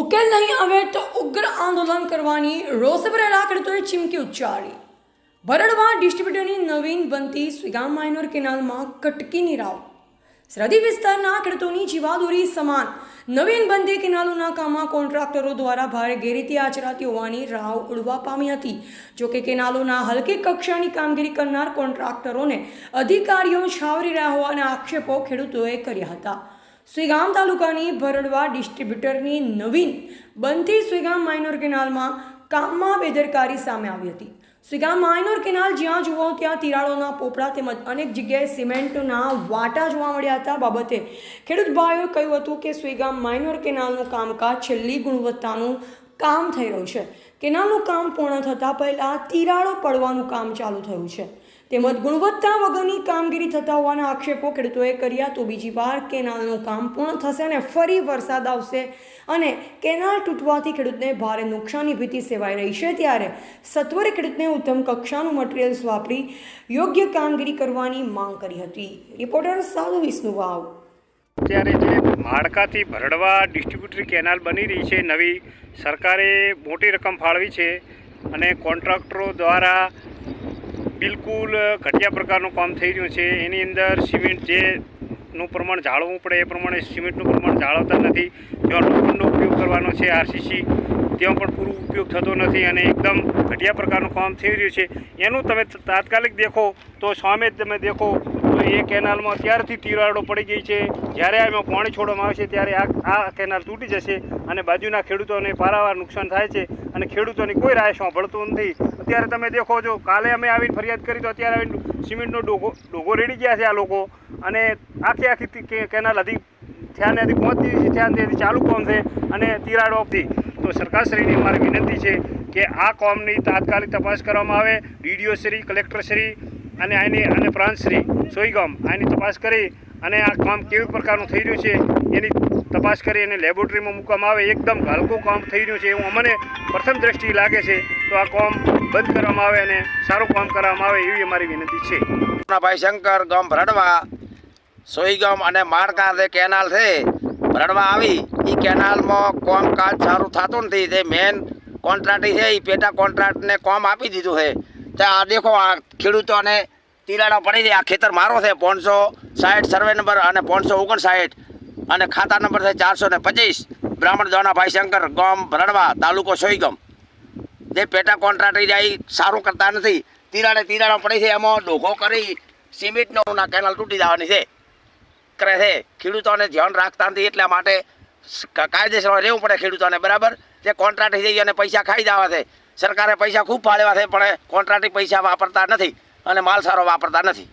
ઉકેલ નહીં આવે તો ઉગ્ર આંદોલન કરવાની રોષે ભરેલા ખેડૂતોએ ચીમકી ઉચ્ચારી. ભરડવા ડિસ્ટ્રીબ્યુટરની નવીન બનતી સ્વીગામ માઇનોર કેનાલમાં કટકીની રાવ. સરહદી વિસ્તારના ખેડૂતોની જીવાદોરી સમાન. નવીન બંધી કેનાલોના કામમાં કોન્ટ્રાક્ટરો દ્વારા ભારે ગેરરીતિ આચરાતી હોવાની રાવ ઉડવા પામી હતી. જોકે કેનાલોના હલકી કક્ષાની કામગીરી કરનાર કોન્ટ્રાક્ટરોને અધિકારીઓ છાવરી રહ્યા હોવાના આક્ષેપો ખેડૂતોએ કર્યા હતા. સુઈગામ તાલુકાની ભરડવા ડિસ્ટ્રીબ્યુટરની નવીન બનતી સુઈગામ માઇનોર કેનાલમાં કામમાં બેદરકારી સામે આવી હતી. સુઈગામ માઇનોર કેનાલ જ્યાં જુઓ ત્યાં તિરાડોના પોપડા તેમજ અનેક જગ્યાએ સિમેન્ટના વાટા જોવા મળ્યા હતા. બાબતે ખેડૂત ભાઈઓએ કહ્યું હતું કે સુઈગામ માઇનોર કેનાલનું કામકાજ છેલ્લી ગુણવત્તાનું કામ થઈ રહ્યું છે. કેનાલનું કામ પૂર્ણ થતાં પહેલાં તિરાડો પડવાનું કામ ચાલુ થયું છે. તેમજ ગુણવત્તા વગરની કામગીરી થતા હોવાના આક્ષેપો ખેડૂતોએ કર્યા તો બીજી વાર કેનાલનું કામ પૂર્ણ થશે અને ફરી વરસાદ આવશે અને કેનાલ તૂટવાથી ખેડૂતને ભારે નુકસાનની ભીતિ સેવાઈ રહી છે. ત્યારે સત્વરે ખેડૂતને ઉત્તમ કક્ષાનું મટીરિયલ્સ વાપરી યોગ્ય કામગીરી કરવાની માંગ કરી હતી. રિપોર્ટર સાધુ વિષ્ણુ વાવ. અત્યારે જે માળકાથી ભરડવા ડિસ્ટ્રીબ્યુટરી કેનાલ બની રહી છે, નવી સરકારે મોટી રકમ ફાળવી છે અને કોન્ટ્રાક્ટરો દ્વારા બિલકુલ ઘટિયા પ્રકારનું કામ થઈ રહ્યું છે. એની અંદર સિમેન્ટ જે નું પ્રમાણ જાળવવું પડે, એ પ્રમાણે સિમેન્ટનું પ્રમાણ જાળવતા નથી. જ્યાં લોખંડનો ઉપયોગ કરવાનો છે, આરસીસી ત્યાં પણ પૂરો ઉપયોગ થતો નથી અને એકદમ ઘટિયા પ્રકારનું કામ થઈ રહ્યું છે. એનું તમે તાત્કાલિક દેખો તો સામે તમે દેખો તો એ કેનાલમાં ત્યારથી તિરાડો પડી ગઈ છે. જ્યારે એમાં પાણી છોડવામાં આવે છે ત્યારે આ આ કેનાલ તૂટી જશે અને બાજુના ખેડૂતોને પારાવાર નુકસાન થાય છે અને ખેડૂતોની કોઈ રાય સાંભળતું નથી. અત્યારે તમે દેખો છો, કાલે અમે આવીને ફરિયાદ કરી તો અત્યારે આવીને સિમેન્ટનો ડોગો ડોગો રેડી ગયા છે આ લોકો. અને આખી આખી કેનાલ હતી થયા હતી પહોંચતી છે થયા હતી ચાલુ કોમ છે અને તિરાડો તો સરકારશ્રીની અમારી વિનંતી છે કે આ કોમની તાત્કાલિક તપાસ કરવામાં આવે. ડીડીઓ શ્રી, કલેક્ટર શ્રી અને આની અને પ્રાંતશ્રી સોઈગામ આની તપાસ કરી અને આ કામ કેવી પ્રકારનું થઈ રહ્યું છે એની તપાસ કરી અને લેબોરેટરીમાં મૂકવામાં આવે. એકદમ હલકું કામ થઈ રહ્યું છે એવું અમને પ્રથમ દ્રષ્ટિએ લાગે છે. તો આ કામ બંધ કરવામાં આવે અને સારું કામ કરવામાં આવે એવી અમારી વિનંતી છે. ભાઈ શંકર, ગામ ભરડવા. સોઈગામ અને માળકા જે કેનાલ છે, ભરડવા આવી. એ કેનાલમાં કામકાજ સારું થતું નથી. તે મેન કોન્ટ્રાક્ટ છે એ પેટા કોન્ટ્રાક્ટને કામ આપી દીધું છે. તે આ દેખો, આ ખેડૂતોને તિરાડા પડી છે આ ખેતર મારો છે, પાંચસો સાઠ સર્વે નંબર અને પાંચસો ઓગણસાઠ અને ખાતા નંબર છે ચારસો ને પચીસ. બ્રાહ્મણ ભાઈ શંકર, ગામ ભરડવા તાલુકો સોઈગમ. જે પેટા કોન્ટ્રાક્ટર જાય સારું કરતા નથી. તિરાડે તિરાડો પડી છે, એમાં ડોઘો કરી સિમેન્ટનો કેનાલ તૂટી જવાની છે. કરે છે. ખેડૂતોને ધ્યાન રાખતા નથી, એટલા માટે કાયદેસર રહેવું પડે ખેડૂતોને, બરાબર? તે કોન્ટ્રાક્ટ જઈ અને પૈસા ખાઈ જવા છે. સરકારે પૈસા ખૂબ ફાળવ્યા છે, પણ કોન્ટ્રાક્ટી પૈસા વાપરતા નથી અને માલ સારો વાપરતા નથી.